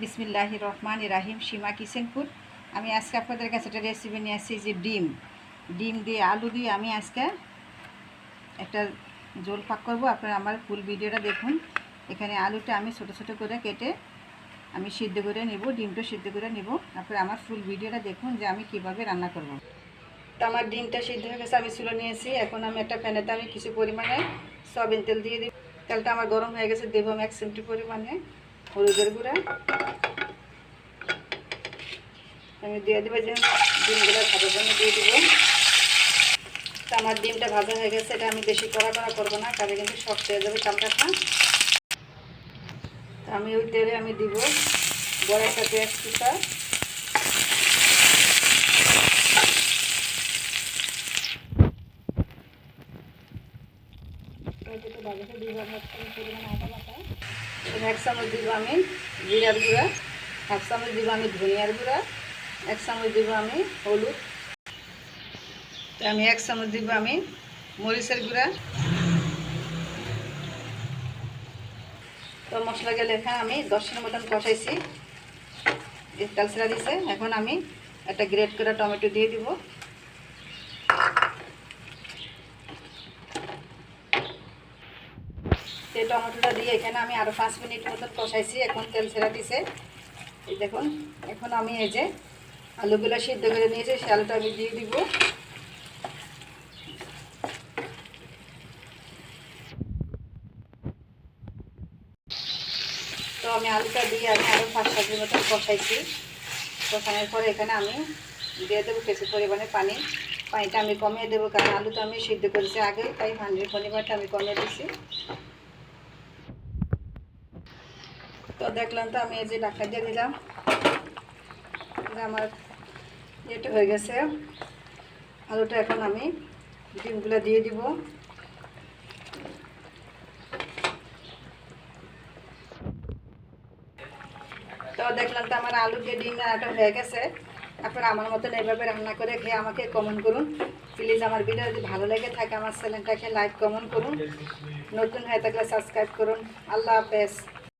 বিসমিল্লাহ রহমান রাহিম, সীমা কিচেনপুর আমি আজকে আপনাদের কাছে একটা রেসিপি নিয়ে আসছি যে ডিম। ডিম দিয়ে আলু দিয়ে আমি আজকে একটা জোল পাক করব। আপনারা আমার ফুল ভিডিওটা দেখুন। এখানে আলুটা আমি ছোট ছোট করে কেটে আমি সিদ্ধ করে নেব, ডিমটা সিদ্ধ করে নেব। আপনারা আমার ফুল ভিডিওটা দেখুন যে আমি কীভাবে রান্না করব। তো আমার ডিমটা সিদ্ধ হয়ে গেছে, আমি চুলো নিয়েছি এখন আমি একটা প্যানেতে আমি কিছু পরিমাণে সয়াবিন তেল দিয়ে দিই। তেলটা আমার গরম হয়ে গেছে, দেবো আমি এক পরিমাণে। হলুদের গুঁড়া। আমি দিয়ে দেবো যে ডিমগুলো ভাজার জন্য দিয়ে দেবো। তো আমার ডিমটা ভাজা হয়ে গেছে, এটা আমি বেশি কড়া কড়া করব না, কাজে কিন্তু শক্ত হয়ে যাবে চামড়াটা তো আমি ওই তেলে আমি দিব বড় একটা পেঁয়াজ কুচা এক চামচ দিব আমি জিরার গুঁড়া, এক চামচ দিব আমি ধনিয়ার গুঁড়া, এক চামচ দিব আমি হলুদ। তো আমি এক চামচ দিব আমি মরিচের গুঁড়া। তো মশলাকে লেখা আমি দশের মতন কষাইছি। তেলসিরা দিছে। এখন আমি একটা গ্রেট করা টমেটো দিয়ে দিব। এই টমেটোটা দিয়ে এখানে আমি আরও পাঁচ মিনিট মতন কষাইছি, এখন তেল ছেড়া দিছে। দেখুন, এখন আমি এই যে আলুগুলো সিদ্ধ করে নিয়েছি, সে আলুটা আমি দিয়ে দিব। তো আমি আলুটা দিয়ে আমি আরও পাঁচ, সাত মতন কষাইছি। কষানোর পরে এখানে আমি দিয়ে দেবো কিছু পরিমাণে পানি। পানিটা আমি কমিয়ে দেবো, কারণ আলু তো আমি সিদ্ধ করেছি আগে, তাই পানির পরিমাণটা আমি কমিয়ে দিচ্ছি তো দেখলাম তো আমি এই যে ডাক্তার দিয়ে দিলাম। আমার এটা হয়ে গেছে। আলুটা এখন আমি ডিমগুলো দিয়ে দিব। তো দেখলাম তো আমার আলু দিয়ে ডিম রান্নাটা হয়ে গেছে। আপনারা আমার মতন এইভাবে রান্না করে খেয়ে আমাকে কমেন্ট করুন। প্লিজ আমার ভিডিও যদি ভালো লেগে থাকে, আমার চ্যানেলটাকে লাইক কমেন্ট করুন। নতুন হয়ে থাকলে সাবস্ক্রাইব করুন। আল্লাহ হাফেজ।